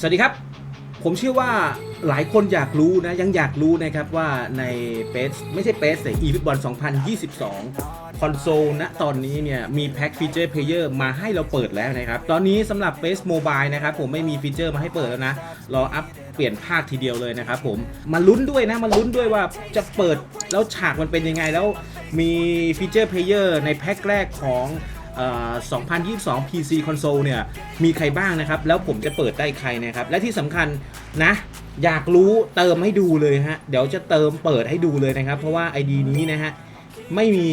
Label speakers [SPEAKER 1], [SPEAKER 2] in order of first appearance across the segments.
[SPEAKER 1] สวัสดีครับ ผมเชื่อว่าหลายคนอยากรู้นะ ยังอยากรู้นะครับว่าในเ s ไม่ใช่เ s แต่ e ฟุตบอล2022 คอนโซลนะตอนนี้เนี่ย มีแพ็คฟีเจอร์เพลเยอร์มาให้เราเปิดแล้วนะครับ ตอนนี้สำหรับ PES Mobile นะครับ ผมไม่มีฟีเจอร์มาให้เปิดแล้วนะ รออัพเปลี่ยนภาคทีเดียวเลยนะครับผม มาลุ้นด้วยนะ มาลุ้นด้วยว่าจะเปิดแล้วฉากมันเป็นยังไงแล้วมีฟีเจอร์เพลเยอร์ในแพ็คแรกของ 2022 PC Console เนี่ยมีใครบ้างนะครับ แล้วผมจะเปิดได้ใครนะครับ และที่สำคัญนะ อยากรู้เติมให้ดูเลยฮะ เดี๋ยวจะเติมเปิดให้ดูเลยนะครับ เพราะว่า ID นี้นะฮะ ไม่มี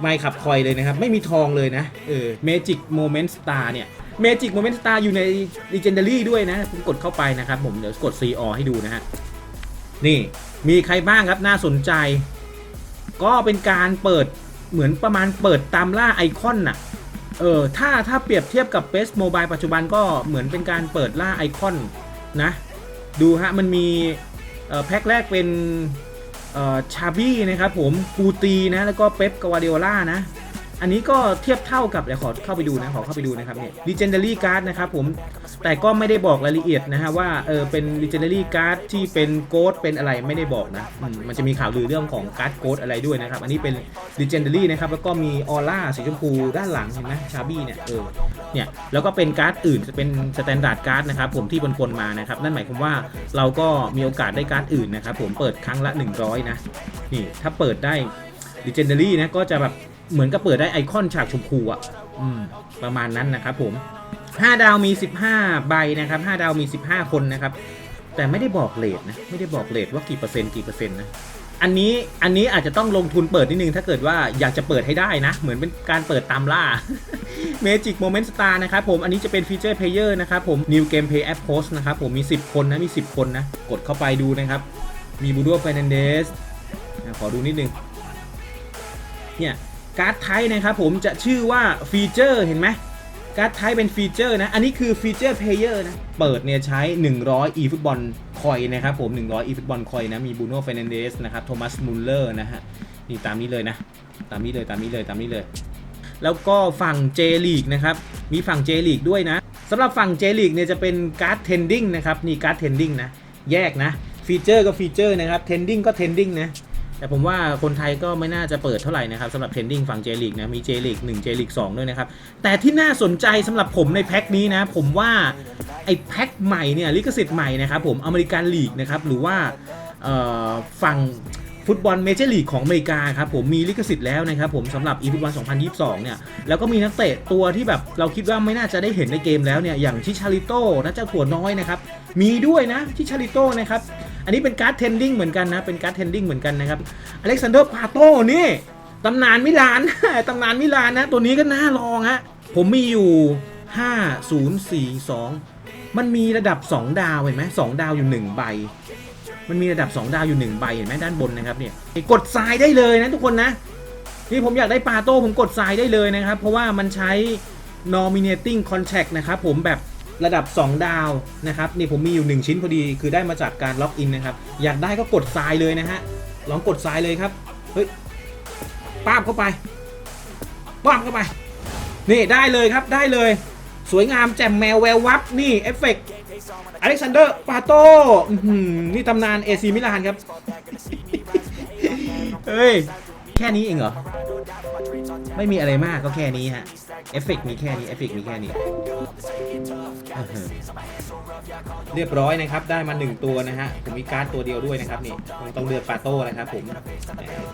[SPEAKER 1] ไมค์ขับคอยเลยนะครับ ไม่มีทองเลยนะ เออ Magic Moment Star เนี่ย Magic Moment Star อยู่ใน Legendary ด้วยนะคุณกดเข้าไปนะครับผมเดี๋ยวกด CR ให้ดูนะฮะ นี่มีใครบ้างครับน่าสนใจ ก็เป็นการเปิดเหมือนประมาณเปิดตามล่าไอคอนน่ะ เออถ้าถ้าเปรียบเทียบกับเ e s t Mobile ปัจจุบันก็เหมือนเป็นการเปิดล่าไอคอนนะ ดูฮะ มันมีแพ็คแรกเป็นชาบี้นะครับผมกูตีนะ แล้วก็เป๊ปกวาเดโอล่านะ อันนี้ก็เทียบเท่ากับเดี๋ยวขอเข้าไปดูนะขอเข้าไปดูนะครับเนี่ย Legendary Card นะครับผมแต่ก็ไม่ได้บอกรายละเอียดนะฮะว่าเออเป็น Legendary Card ที่เป็นโกดเป็นอะไรไม่ได้บอกนะมมันจะมีข่าวลือเรื่องของการ์ดโกดอะไรด้วยนะครับ อันนี้เป็น Legendary นะครับแล้วก็มีออร่าสีชมพูด้านหลังเห็นไหมชาบี้เนี่ยเออเนี่ยแล้วก็เป็นการ์ดอื่นจะเป็นสแตนดาร์ดการ์ดนะครับผมที่ปนๆมานะครับนั่นหมายความว่าเราก็มีโอกาสได้การ์ดอื่นนะครับผมเปิดครั้งละ 100 นะนี่ถ้าเปิดได้ Legendary นะก็จะแบบ เหมือนกับเปิดได้ไอคอนฉากชมพูอะอืมประมาณนั้นนะครับผม 5 ดาวมี 15 ใบนะครับ 5 ดาวมี 15 คนนะครับ แต่ไม่ได้บอกเลทนะ ไม่ได้บอกเลทว่ากี่เปอร์เซ็นต์กี่เปอร์เซ็นต์นะ อันนี้อันนี้อาจจะต้องลงทุนเปิดนิดนึง ถ้าเกิดว่าอยากจะเปิดให้ได้นะ เหมือนเป็นการเปิดตามล่า Magic Moment Star นะครับผม อันนี้จะเป็นฟีเจอร์เพลเยอร์นะครับผม New Game Play App Post นะครับผมมี 10 คนนะมี 10 คนนะ กดเข้าไปดูนะครับ มีบูโดฟ e น n นเดสขอดูนิดนึงเนี่ย การ์ดไทยนะครับผมจะชื่อว่าฟีเจอร์เห็นไหมการ์ดไทยเป็นฟีเจอร์นะ อันนี้คือฟีเจอร์เพลเยอร์นะ เปิดเนี่ยใช้ 100 e ฟุตบอลคอยนะครับผม 100 e ฟุตบอลคอยนะ มีบูโน่เฟรนเดสนะครับ โทมัสมุลเลอร์นะฮะ นี่ตามนี้เลยนะ ตามนี้เลย ตามนี้เลย ตามนี้เลย แล้วก็ฝั่ง J League นะครับ มีฝั่ง J League ด้วยนะ สำหรับฝั่ง J League เนี่ยจะเป็นการ์ดเทนดิ้งนะครับ นี่การ์ดเทนดิ้งนะ แยกนะ ฟีเจอร์ก็ฟีเจอร์นะครับ เทนดิ้งก็เทนดิ้งนะ แต่ผมว่าคนไทยก็ไม่น่าจะเปิดเท่าไหร่นะครับสำหรับเทรนดิ้งฝั่ง J League นะมี J League 1 J League 2ด้วยนะครับ แต่ที่น่าสนใจสำหรับผมในแพ็คนี้นะ ผมว่าไอ้แพ็คใหม่เนี่ยลิขสิทธิ์ใหม่นะครับผมอเมริกันลีกนะครับหรือว่าฝั่งฟุตบอลเมเจอร์ลีกของอเมริกาครับผมมีลิขสิทธิ์แล้วนะครับผมสำหรับอีฟุตบอล 2022 เนี่ย แล้วก็มีนักเตะตัวที่แบบเราคิดว่าไม่น่าจะได้เห็นในเกมแล้วเนี่ย อย่างชิชาริโต้นะเจ้าถั่วน้อยนะครับ มีด้วยนะชิชาริโต้นะครับ อันนี้เป็นการ์ดเทนดิ้งเหมือนกันนะ เป็นการ์ดเทนดิ้งเหมือนกันนะครับอเล็กซานเดอร์ปาโต้นี่ตำนานมิลาน ตำนานมิลานนะ ตัวนี้ก็น่าลองฮะ ผมมีอยู่ 5042 มันมีระดับ 2 ดาวเห็นไหม2ดาวอยู่ 1 ใบ มันมีระดับ 2 ดาวอยู่ 1 ใบเห็นไหมด้านบนนะครับเนี่ยกดทรายได้เลยนะทุกคนนะ นี่ผมอยากได้ปาโต้ผมกดทรายได้เลยนะครับ เพราะว่ามันใช้ nominating contract นะครับผมแบบ ระดับ 2 ดาวนะครับนี่ผมมีอยู่ 1 ชิ้นพอดีคือได้มาจากการล็อกอินนะครับ อยากได้ก็กดทรายเลยนะฮะลองกดทรายเลยครับเฮ้ยป้าบเข้าไปป้าบเข้าไป นี่ได้เลยครับได้เลย สวยงามแจ่มแมวแวววับนี่เอฟเฟกต์อเล็กซานเดอร์ปาโต้นี่ตำนานเอซีมิลานครับเฮ้ยแค่นี้เองเหรอ ไม่มีอะไรมากก็แค่นี้ฮะ เอฟเฟกมีแค่นี้เอฟเฟกมีแค่นี้ เรียบร้อยนะครับ ได้มาหนึ่งตัวนะฮะ ผมมีการ์ดตัวเดียวด้วยนะครับนี่ต้องเลือกปาโต้นะครับผม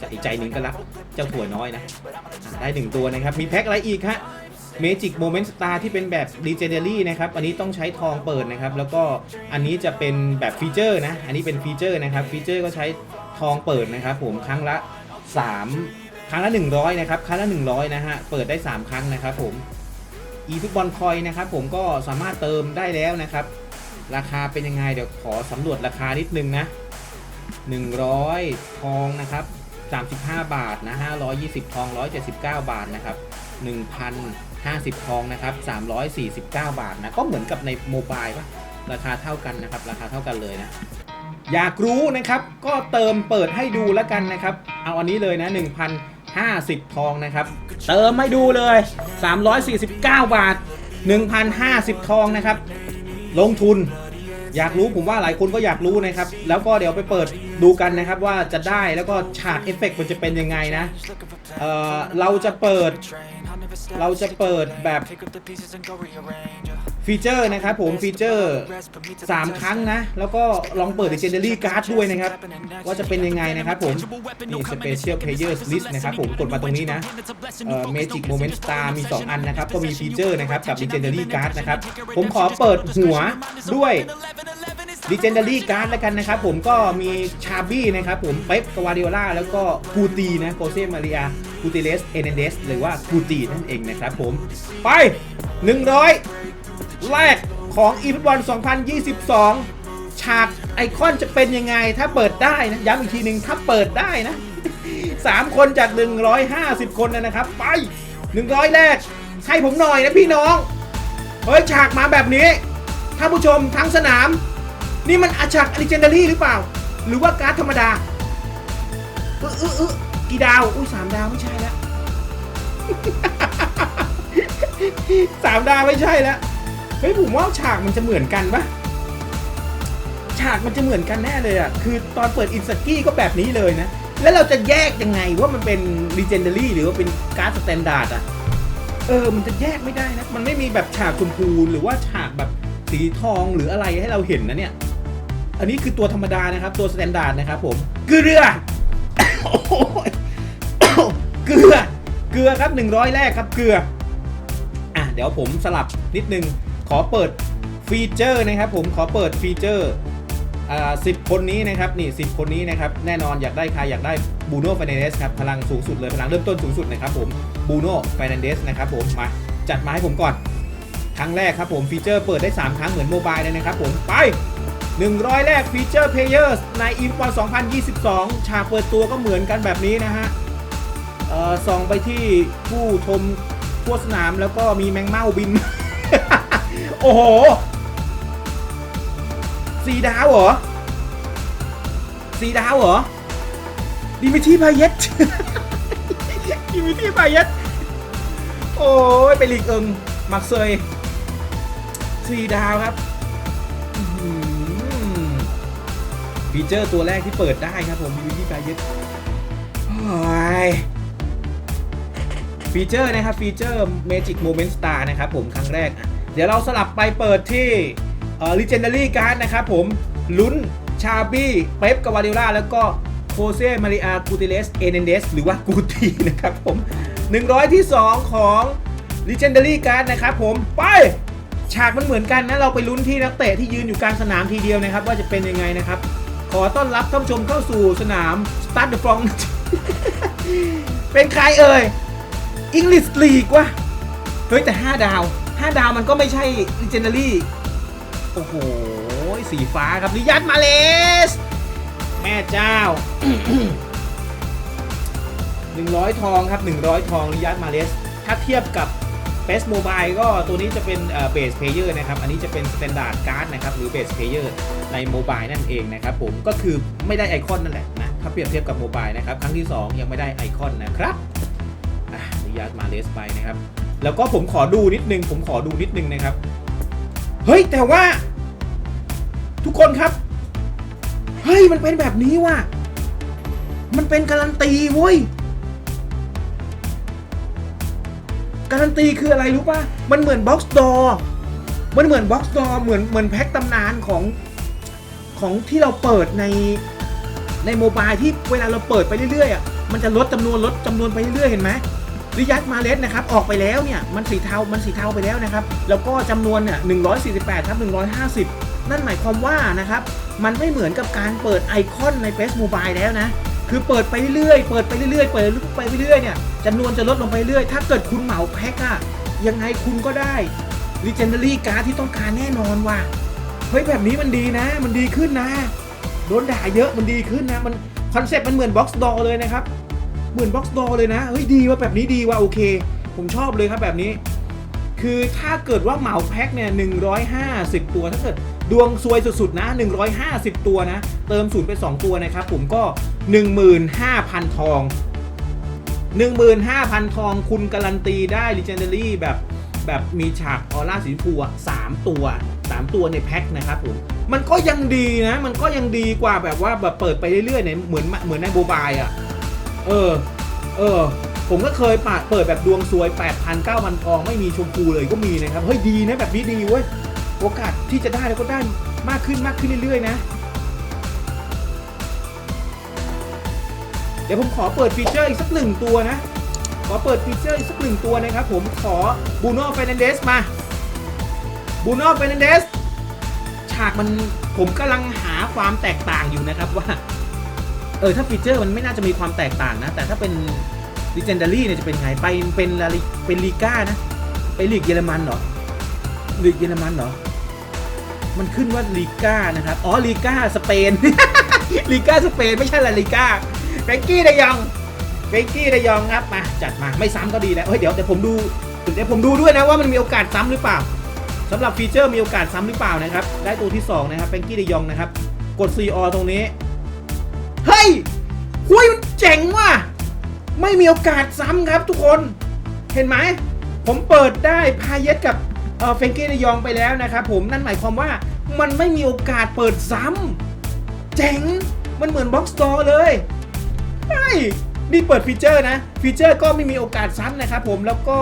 [SPEAKER 1] จะอีกใจหนึ่งก็รักเจ้าถั่วน้อยนะ ได้หนึ่งตัวนะครับ มีแพ็คอะไรอีกฮะ Magic Moment Star ที่เป็นแบบ Legendary นะครับ อันนี้ต้องใช้ทองเปิดนะครับ แล้วก็อันนี้จะเป็นแบบฟีเจอร์นะ อันนี้เป็นฟีเจอร์นะครับ ฟีเจอร์ก็ใช้ทองเปิดนะครับผม ครั้งละ 3 รั้งละ 100 นะครับ ครั้งละ 100 นะฮะ เปิดได้ 3 ครั้งนะครับผม e ฟุตบอลคอยนะครับผมก็สามารถเติมได้แล้วนะครับ ราคาเป็นยังไงเดี๋ยวขอสำรวจราคานิดนึงนะ 100 ทองนะครับ 35 บาทนะ520 ทอง 179 บาทนะครับ 1,050 ทองนะครับ 349 บาทนะ ก็เหมือนกับในโมบายปะราคาเท่ากันนะครับ ราคาเท่ากันเลยนะอยากรู้นะครับ ก็เติมเปิดให้ดูแล้วกันนะครับ เอาอันนี้เลยนะ 50 ทองนะครับ เติมให้ดูเลย 349 บาท 1,050 ทองนะครับ ลงทุน อยากรู้ผมว่าหลายคนก็อยากรู้นะครับ แล้วก็เดี๋ยวไปเปิดดูกันนะครับว่าจะได้แล้วก็ฉากเอฟเฟกต์มันจะเป็นยังไงนะเออเราจะเปิด เราจะเปิดแบบ ฟีเจอร์นะครับผมฟีเจอร์ 3 ครั้งนะ แล้วก็ลองเปิด Legendary Card ด้วยนะครับ ว่าจะเป็นยังไงนะครับผม นี่ Special Players List นะครับผมกดมาตรงนี้นะเอ่อ Magic Moment Star มี 2 อันนะครับ ก็มีฟีเจอร์นะครับ กับ Legendary Card นะครับ ผมขอเปิดหัวด้วย Legendary Card แล้วกันนะครับผมก็มีชาบี้นะครับผมเป๊ปกวาดิโอล่าแล้วก็กูตีนะโคเซมาริอากูติเลสเอเนเดสหรือว่ากูตีนั่นเองนะครับผมไป 100 แรกของอีฟุตบอล 2022 ฉากไอคอนจะเป็นยังไง ถ้าเปิดได้นะ ย้ำอีกทีหนึ่งถ้าเปิดได้นะ 3 คนจาก 150 คนนะครับ ไป 100 แรก ให้ผมหน่อยนะพี่น้อง เฮ้ย ฉากมาแบบนี้ท่านผู้ชมทั้งสนาม นี่มันอาฉากอลิเจนดารี่หรือเปล่า หรือว่าการ์ดธรรมดาเออเออเออกี่ดาว อุ้ยสามดาวไม่ใช่แล้วสามดาวไม่ใช่แล้ว เฮ้ยผมว่าฉากมันจะเหมือนกันปะฉากมันจะเหมือนกันแน่เลยอะ คือตอนเปิดอินสกี้ก็แบบนี้เลยนะ แล้วเราจะแยกยังไงว่ามันเป็น Legendary หรือว่าเป็นการ์ดสแตนดาร์ดอะ เออ มันจะแยกไม่ได้นะ มันไม่มีแบบฉากชมพูหรือว่าฉากแบบสีทองหรืออะไรให้เราเห็นนะเนี่ย อันนี้คือตัวธรรมดานะครับ ตัวสแตนดาร์ดนะครับผม เกลือโอ้ยเกลือ เกลือครับ 100 แรกครับ เกลือ อะ เดี๋ยวผมสลับนิดนึง ขอเปิดฟีเจอร์นะครับผมขอเปิดฟีเจอร์อ่าสิบคนนี้นะครับนี่สิคนนี้นะครับแน่นอนอยากได้ใครอยากได้บูโน่ฟ r น a นเดสครับพลังสูงสุดเลยพลังเริ่มต้นสูงสุดนะครับผมบูโน่ฟ r น a นเดสนะครับผมมาจัดมาให้ผมก่อน ครั้งแรกครับผมฟีเจอร์เปิดได้ 3 ครั้งเหมือนโมบายเลยนะครับผมไป 100 แรกฟีเจอร์เพลเยอร์ในอีฟบอล2022 ฉากเปิดตัวก็เหมือนกันแบบนี้นะฮะส่องไปที่ผู้ชมทั่วสนามแล้วก็มีแมงเม่าบิน โอ้โหสีดาวเหรอสีดาวเหรอดิมิทีพาเยตดิมิทีพาเยตโอ้ยไปลีกเอิงมักเซยสีดาวครับฟีเจอร์ตัวแรกที่เปิดได้ครับผมดิมิทีพาเยตฟีเจอร์นะครับฟีเจอร์ Magic Moment Star นะครับผมครั้งแรกอะ เดี๋ยวเราสลับไปเปิดที่เอ่อ Legendary Card นะครับผมลุ้นชาบี้เป๊ปกวาดิโอลาแล้วก็โคเซ่มาริอากูติเลสเอเนเดสหรือว่ากูตีนะครับผม 100 ที่ 2 ของ Legendary Card นะครับผมไปฉากมันเหมือนกันนะ เราไปลุ้นที่นักเตะที่ยืนอยู่กลางสนามทีเดียวนะครับ ว่าจะเป็นยังไงนะครับ ขอต้อนรับท่านผู้ชมเข้าสู่สนาม Start the Front เป็นใครเอ่ยอังกฤษลีกวะเฮ้ยแต่ 5 ดาว 5 ดาวมันก็ไม่ใช่ Legendary โอ้โห สีฟ้าครับริยัตมาเลส แม่เจ้า 100 ทองครับ 100 ทองริยัตมาเลส ถ้าเทียบกับ b e s t Mobile ก็ตัวนี้จะเป็นเบสเพลเยอร์นะครับ อันนี้จะเป็น Standard Card นะครับ หรือ Base Player ในโมบายนั่นเองนะครับผมก็คือไม่ได้ไอคอนนั่นแหละนะ ถ้าเปรียบเทียบกับโมบายนะครับ ครั้งที่ 2 ยังไม่ได้ไอคอนนะครับอะริยาดมาเลสไปนะครับ แล้วก็ผมขอดูนิดนึง ผมขอดูนิดนึงนะครับ เฮ้ย แต่ว่า ทุกคนครับ เฮ้ย มันเป็นแบบนี้ว่ะ มันเป็นการันตีเว้ย การันตีคืออะไรรู้ป่ะ มันเหมือนบ็อกซ์ดอมันเหมือนบ็อกซ์ดอเหมือนเหมือนแพ็คตำนานของของที่เราเปิดในในโมบายที่เวลาเราเปิดไปเรื่อยๆอะ มันจะลดจำนวนลดจำนวนไปเรื่อยๆเห็นไหม ริยัตมาเลสนะครับออกไปแล้วเนี่ยมันสีเทา มันสีเทาไปแล้วนะครับ แล้วก็จำนวนเนี่ย148ทับ150นั่นหมายความว่านะครับมันไม่เหมือนกับการเปิดไอคอนใน f a c e Mobile แล้วนะคือเปิดไปเรื่อยๆ เปิดไปเรื่อยๆ เปิดไปเรื่อยๆ เนี่ยจำนวนจะลดลงไปเรื่อย ถ้าเกิดคุณเหมาแพ็คอะยังไงคุณก็ได้ Legendary การ์ดที่ต้องการแน่นอนว่ะ เฮ้ยแบบนี้มันดีนะ มันดีขึ้นนะ โดนด่าเยอะมันดีขึ้นนะ มันคอนเซ็ปต์มันเหมือนบ็อกซ์ดอเลยนะครับ เหมือนบ็อกซ์ดอเลยนะ เฮ้ยดีว่าแบบนี้ดีว่าโอเค ผมชอบเลยครับแบบนี้ คือถ้าเกิดว่าเหมาแพ็คเนี่ย150ตัวถ้าเกิดดวงซวยสุดๆนะ 150 ตัวนะ เติมศูนย์ไป 2 ตัวนะครับ ผมก็ 15,000 ทอง 15,000 ทองคุณการันตีได้ Legendary แบบแบบมีฉากออร่าสีชมพูอะ3ตัว 3 ตัวในแพ็คนะครับผม มันก็ยังดีนะ มันก็ยังดีกว่าแบบว่าแบบเปิดไปเรื่อยๆเนี่ยเหมือนเหมือนในโบบายอะ เออ เออ ผมก็เคยปาดเปิดแบบดวงซวย 8,000 9,000ทองไม่มีชมพูเลยก็มีนะครับ เฮ้ยดีนะแบบนี้ดีเว้ย โอกาสที่จะได้แล้วก็ได้มากขึ้นมากขึ้นเรื่อยๆนะ เดี๋ยวผมขอเปิดฟีเจอร์อีกสักหนึ่งตัวนะ ขอเปิดฟีเจอร์อีกสักหนึ่งตัวนะครับ ผมขอบูโน่เฟรนเดสมาบูโน่เฟรนเดสฉากมันผมกำลังหาความแตกต่างอยู่นะครับว่า เออถ้าฟีเจอร์มันไม่น่าจะมีความแตกต่างนะ แต่ถ้าเป็น Legendary เนี่ยจะเป็นไงไปเป็นลาลิเป็นลีก้านะไปลีกเยอรมันเหรอลีกเยอรมันเหรอมันขึ้นว่าลีก้านะครับอ๋อลีก้าสเปนลีก้าสเปนไม่ใช่ลาลิก้าแฟรงกี้ไดยองแฟรงกี้ไดยองครับมาจัดมาไม่ซ้ำก็ดีแล้วเฮ้ยเดี๋ยวเดี๋ยวผมดูเดี๋ยวผมดูด้วยนะว่ามันมีโอกาสซ้ำหรือเปล่าสำหรับฟีเจอร์มีโอกาสซ้ำหรือเปล่านะครับได้ตัวที่สองนะครับแฟรงกี้ไดยองนะครับกด CR ตรงนี้ เฮ้ยหุยมันเจ๋งว่ะ ไม่มีโอกาสซ้ำครับทุกคน เห็นไหม ผมเปิดได้พาเยสกับเอ่อเฟงกี้ดยองไปแล้วนะครับผมนั่นหมายความว่ามันไม่มีโอกาสเปิดซ้ำเจ๋ง มันเหมือนบ็อกซ์ตอร์เลยใช่นี่เปิดฟีเจอร์นะ ฟีเจอร์ก็ไม่มีโอกาสซ้ำนะครับผมแล้วก็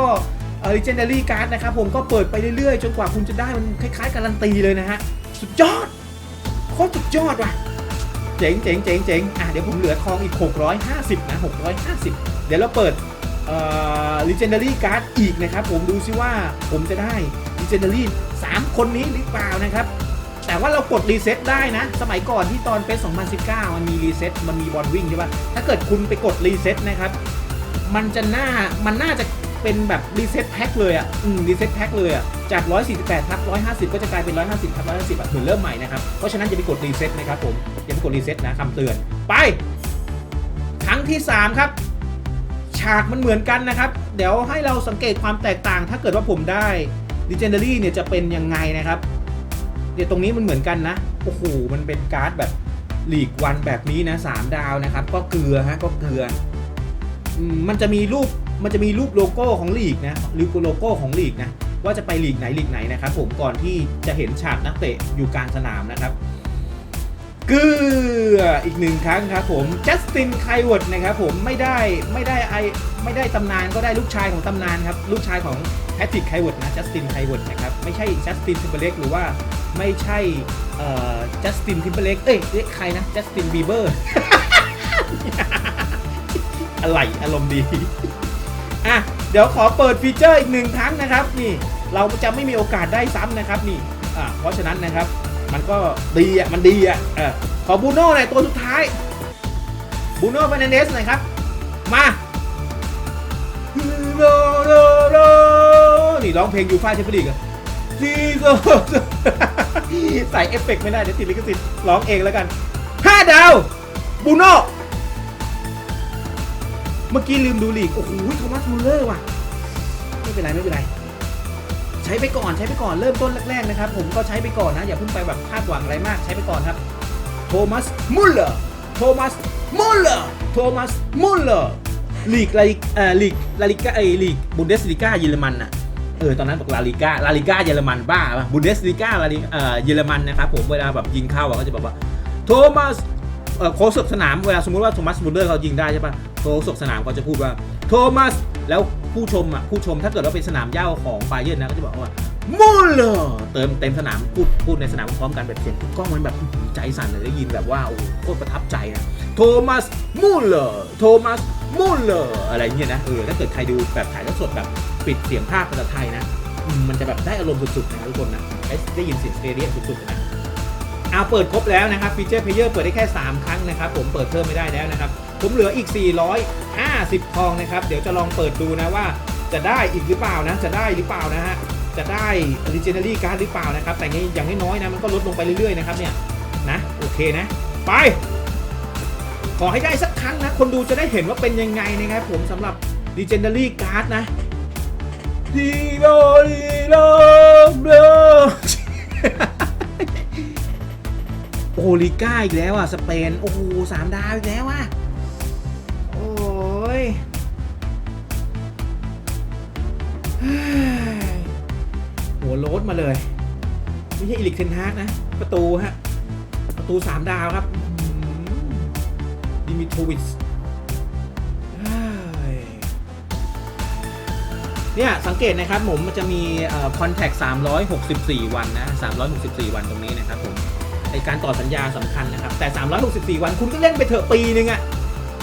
[SPEAKER 1] เอ่อ legendary card นะครับผมก็เปิดไปเรื่อยๆ จนกว่าคุณจะได้มันคล้ายๆ การันตีเลยนะฮะ สุดยอด โคตรสุดยอดว่ะ จ๋งเจ๋งเจ๋งเจ๋งอะเดี๋ยวผมเหลือทองอีก 650นะ650 เดี๋ยวเราเปิดเอ่อ legendary card อีกนะครับ ผมดูซิว่าผมจะได้ legendary 3 คนนี้หรือเปล่านะครับ แต่ว่าเรากดรีเซ็ตได้นะ สมัยก่อนที่ตอนเฟส2019 มันมีรีเซ็ตมันมีบอลวิ่งใช่ปะถ้าเกิดคุณไปกดรีเซ็ตนะครับ มันจะหน่ามันน่าจะ เป็นแบบรีเซ็ตแพ็คเลยอะอืมรีเซ็ตแพ็คเลยอะจาก 148ทับ150 ก็จะกลายเป็น 150ทับ150อะเหมือนเริ่มใหม่นะครับ เพราะฉะนั้นอย่าไปกดรีเซ็ตนะครับผมอย่าไปกดรีเซ็ตนะคำเตือนไป ครั้งที่ 3 ครับ ฉากมันเหมือนกันนะครับ เดี๋ยวให้เราสังเกตความแตกต่าง ถ้าเกิดว่าผมได้ Legendary เนี่ยจะเป็นยังไงนะครับเดี๋ยวตรงนี้มันเหมือนกันนะโอ้โหมันเป็นการ์ดแบบหลีกวันแบบนี้นะสามดาวนะครับ ก็เกลือฮะก็เกลือมันจะมีรูป มันจะมีรูปโลโก้ของลีกนะหรือโลโก้ของลีกนะว่าจะไปลีกไหนลีกไหนนะครับผมก่อนที่จะเห็นฉากนักเตะอยู่กลางสนามนะครับเกืออีกหนึ่งครั้งครับผมจัสตินไคเวิร์ดนะครับผมไม่ได้ไม่ได้ไอไม่ได้ตำนานก็ได้ลูกชายของตำนานครับลูกชายของแพทริกไคเวิร์ดนะจัสตินไคเวิร์ดนะครับไม่ใช่จัสตินทิมเบเล็กหรือว่าไม่ใช่เอ่อจัสตินทิมเบเล็กเอ้ยเรียกใครนะจัสตินบีเบอร์อะไรอารมณ์ดี อะเดี๋ยวขอเปิดฟีเจอร์อีกหนึ่งครั้งนะครับนี่เราจะไม่มีโอกาสได้ซ้ำนะครับนี่อะเพราะฉะนั้นนะครับ มันก็ดีอะมันดีอะเออขอบูโน่หน่อยตัวสุดท้ายบูโน่ฟานันเดสหน่อยครับ มาโรโรโรนี่ร้องเพลงยูฟ่าแชมเปี้ยนลีกอะซีโซใส่เอฟเฟกต์ไม่ได้เดี๋ยวติดลิขสิทธิ์ร้องเองแล้วกัน 5 ดาวบูโน่ เมื่อกี้ลืมดูลีก โอ้โหโทมัสมูลเลอร์ว่ะ ไม่เป็นไรไม่เป็นไร ใช้ไปก่อนใช้ไปก่อนเริ่มต้นแรกๆนะครับ ผมก็ใช้ไปก่อนนะ อย่าเพิ่งไปแบบคาดหวังอะไรมากใช้ไปก่อนครับ โทมัสมุลเลอร์ โทมัสมุลเลอร์ โทมัสมุลเลอร์ ลีกลาลิเอ่อลีกลาลิกาไอลีกบุนเดสลิกาเยอรมันอะเออตอนนั้นบอกลาลิก้าลาลิก้าเยอรมันบ้าป่ะบุนเดสลิกาลาลิเอ่อเยอรมันนะครับผมเวลาแบบยิงเข้าอะก็จะบอกว่าโทมัสโค้ชสนามเวลาสมมติว่าโทมัสมุลเลอร์เขายิงได้ใช่ป่ะ โค้ชสนามเขาจะพูดว่าโทมัสแล้วผู้ชมอะผู้ชมถ้าเกิดว่าเป็นสนามเย้าของบาเยิร์นนะก็จะบอกว่ามุลเลอร์เติมเต็มสนามพูดพูดในสนามพร้อมกันแบบเสียงกล้องมันแบบใจสั่นเลยได้ยินแบบว่าโอ้โหโคตรประทับใจนะโทมัสมุลเลอร์โทมัสมุลเลอร์อะไรเงี้ยนะเออถ้าเกิดใครดูแบบถ่ายทอดสดแบบปิดเสียงภาคภาษาไทยนะมันจะแบบได้อารมณ์สุดๆนะทุกคนนะได้ได้ยินเสียงสเตเดียมสุดๆนะเอาเปิดครบแล้วนะครับฟีเจอร์เพลเยอร์เปิดได้แค่ 3 ครั้งนะครับ ผมเปิดเพิ่มไม่ได้แล้วนะครับ ผมเหลืออีก 450 ทองนะครับ เดี๋ยวจะลองเปิดดูนะว่าจะได้อีกหรือเปล่านะ จะได้หรือเปล่านะฮะ จะได้ Legendary Card หรือเปล่านะครับ แต่อย่างน้อยๆนะ มันก็ลดลงไปเรื่อยๆนะครับเนี่ยนะ โอเคนะ ไป ขอให้ได้สักครั้งนะ คนดูจะได้เห็นว่าเป็นยังไงนะครับผมสำหรับ Legendary Card นะดีโลดีโลโลโอลิก้าอีกแล้วอะ สเปน โอ้โหสามดาวอีกแล้วอะ หัวโลดมาเลย ไม่ใช่อิลิกเทนฮากนะ ประตูฮะ ประตูสามดาวครับดิมิทวิชเนี่ย สังเกตนะครับผมมันจะมีคอนแทค364 วันนะ 364 วันตรงนี้นะครับผมในการต่อสัญญาสำคัญนะครับ แต่ 364 วันคุณก็เล่นไปเถอะปีหนึ่งอะ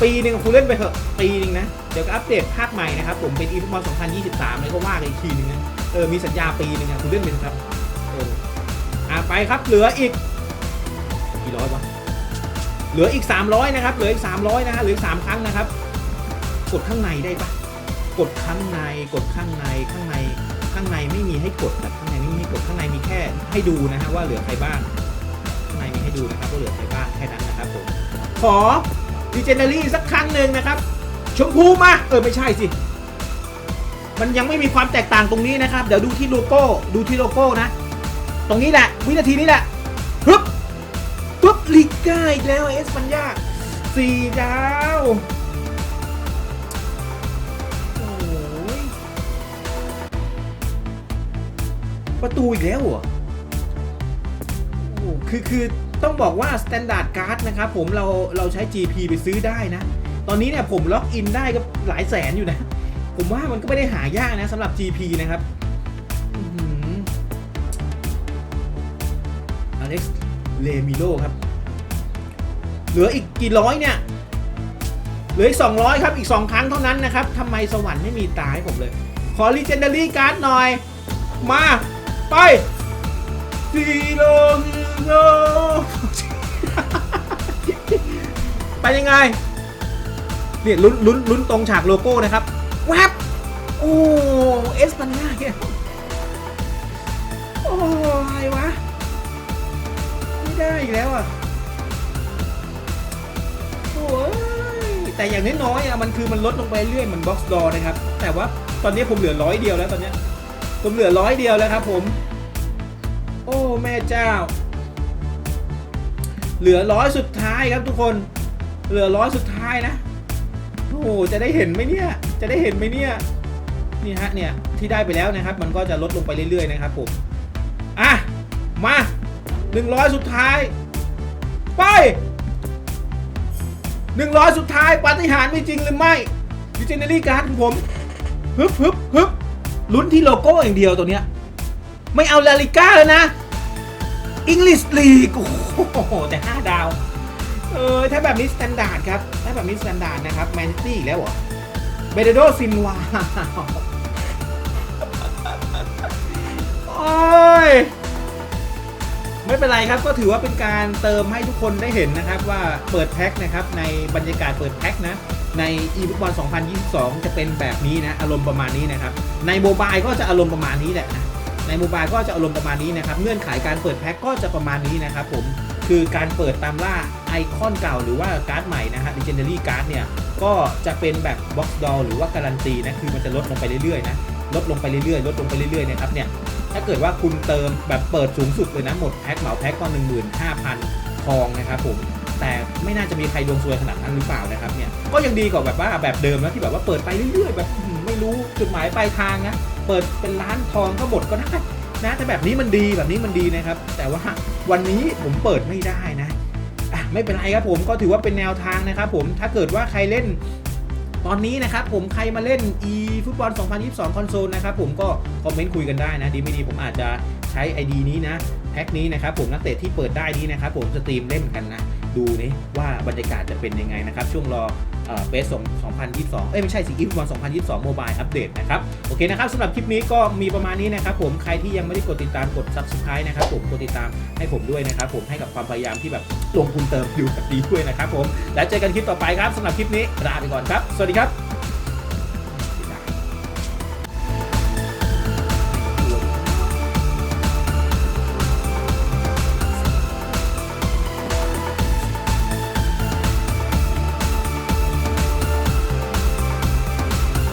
[SPEAKER 1] ปีหนึ่งคุณเล่นไปเถอะปีหนึ่งนะ เดี๋ยวก็อัปเดตภาคใหม่นะครับ ผมเป็นอีฟุตบอล2023แล้วก็ว่ากันอีกทีหนึงนะ เออมีสัญญาปีหนึ่งอะคุณเล่นไปเถอะครับเอออะไปครับเหลืออีกกี่ร้อยวะเหลืออีก 300 นะครับ เหลืออีก 300 นะฮะเหลืออีก3ครั้งนะครับ กดข้างในได้ปะกดข้างในกดข้างในข้างในข้างในไม่มีให้กดแบบข้างในไม่มีให้กดข้างในมีแค่ให้ดูนะฮะว่าเหลือใครบ้างข้างในมีให้ดูนะครับว่าเหลือใครบ้างแค่นั้นนะครับผมขอดีเจเนอรี่สักครั้งหนึ่งนะครับ ชมพูมาเออไม่ใช่สิ มันยังไม่มีความแตกต่างตรงนี้นะครับ เดี๋ยวดูที่โลโก้ดูที่โลโก้นะ ตรงนี้แหละ วินาทีนี้แหละฮึบปุ๊บลิก้าอีกแล้วเอสปัญญาสี่ดาวโอ้ยประตูอีกแล้วเหรอโอ้คือคือต้องบอกว่า Standard Card นะครับผมเราเราใช้ GP ไปซื้อได้นะ ตอนนี้เนี่ยผมล็อกอินได้ก็หลายแสนอยู่นะ ผมว่ามันก็ไม่ได้หายากนะสำหรับ GP นะครับอเล็กซ์เลมิโลครับ เหลืออีกกี่ร้อยเนี่ย เหลืออีก 200 ครับ อีก 2 ครั้งเท่านั้นนะครับทำไมสวรรค์ไม่มีตาให้ผมเลย ขอ Legendary Card หน่อย มา ไปซีโรโนไปยังไงเนี่ยลุ้นลุ้นลุ้นตรงฉากโลโก้นะครับ แวบโอ้เอสปันญาเนี่ยโอ้อะไรวะ ไม่ได้อีกแล้วอะโอ้ยแต่อย่างน้อยๆอะมันคือมันลดลงไปเรื่อยเหมือนบ็อกซ์ดอนะครับ แต่ว่าตอนนี้ผมเหลือร้อยเดียวแล้วตอนเนี้ยผมเหลือร้อยเดียวแล้วครับผม โอ้แม่เจ้า เหลือร้อยสุดท้ายครับทุกคน เหลือร้อยสุดท้ายนะ โอ้จะได้เห็นไหมเนี่ย จะได้เห็นไหมเนี่ยนี่ฮะเนี่ยที่ได้ไปแล้วนะครับ มันก็จะลดลงไปเรื่อยๆนะครับผมอะมาหนึ่งร้อยสุดท้าย ไปหนึ่งร้อยสุดท้ายปาฏิหาริย์มีจริงหรือไม่ดิเจเนอรี่การ์ดของผมฮึบฮึบฮึบลุ้นที่โลโก้อย่างเดียวตัวเนี้ยไม่เอาลาลิก้าแล้วนะอังกฤษลีกโอ้โหแต่ 5 ดาว เออ ถ้าแบบนี้สแตนดาร์ดครับ ถ้าแบบนี้สแตนดาร์ดนะครับ แมนซิตี้อีกแล้วเหรอ เบเดโดซินวาโอ้ยไม่เป็นไรครับก็ถือว่าเป็นการเติมให้ทุกคนได้เห็นนะครับว่าเปิดแพ็คนะครับในบรรยากาศเปิดแพ็คนะใน e ฟุตบอล2022 จะเป็นแบบนี้นะอารมณ์ประมาณนี้นะครับในโมบายก็จะอารมณ์ประมาณนี้แหละนะในโมบายก็จะอารมณ์ประมาณนี้นะครับเงื่อนไขการเปิดแพ็คก็จะประมาณนี้นะครับผม คือการเปิดตามล่าไอคอนเก่าหรือว่าการ์ดใหม่นะฮะ Legendary Card เนี่ย ก็จะเป็นแบบ Box Doll หรือว่าการันตีนะ คือมันจะลดลงไปเรื่อยๆนะ ลดลงไปเรื่อยๆ ลดลงไปเรื่อยๆนะครับเนี่ย ถ้าเกิดว่าคุณเติมแบบเปิดสูงสุดเลยนะ หมดแพ็คเหมาแพ็คก็15,000 ทองนะครับผมแต่ไม่น่าจะมีใครดวงซวยขนาดนั้นหรือเปล่านะครับเนี่ยก็ยังดีกว่าแบบว่าแบบเดิมนะที่แบบว่าเปิดไปเรื่อยๆ แบบไม่รู้จุดหมายปลายทางนะเปิดเป็นร้านทองก็หมดก็ได้ นะแต่แบบนี้มันดีแบบนี้มันดีนะครับ แต่ว่าวันนี้ผมเปิดไม่ได้นะะไม่เป็นไรครับผมก็ถือว่าเป็นแนวทางนะครับผมถ้าเกิดว่าใครเล่นตอนนี้นะครับผมใครมาเล่น e ฟุตบอล2022 คอนโซลนะครับผมก็คอมเมนต์คุยกันได้นะดีไม่ดีผมอาจจะใช้ ID นี้นะแพ็คนี้นะครับผมนักเตะที่เปิดได้นี้นะครับผมสตรีมเล่นกันนะ ดูนี่ว่าบรรยากาศจะเป็นยังไงนะครับ ช่วงรอเฟส2022 เอ้ยไม่ใช่สิ e ฟุตบอล2022 โมบายอัปเดตนะครับ โอเคนะครับสำหรับคลิปนี้ก็มีประมาณนี้นะครับผมใครที่ยังไม่ได้กดติดตามกด subscribe นะครับผมกดติดตามให้ผมด้วยนะครับผมให้กับความพยายามที่แบบลงทุนเติมอยู่แบบนี้ด้วยนะครับผมแล้วเจอกันคลิปต่อไปครับสำหรับคลิปนี้ลาไปก่อนครับ สวัสดีครับ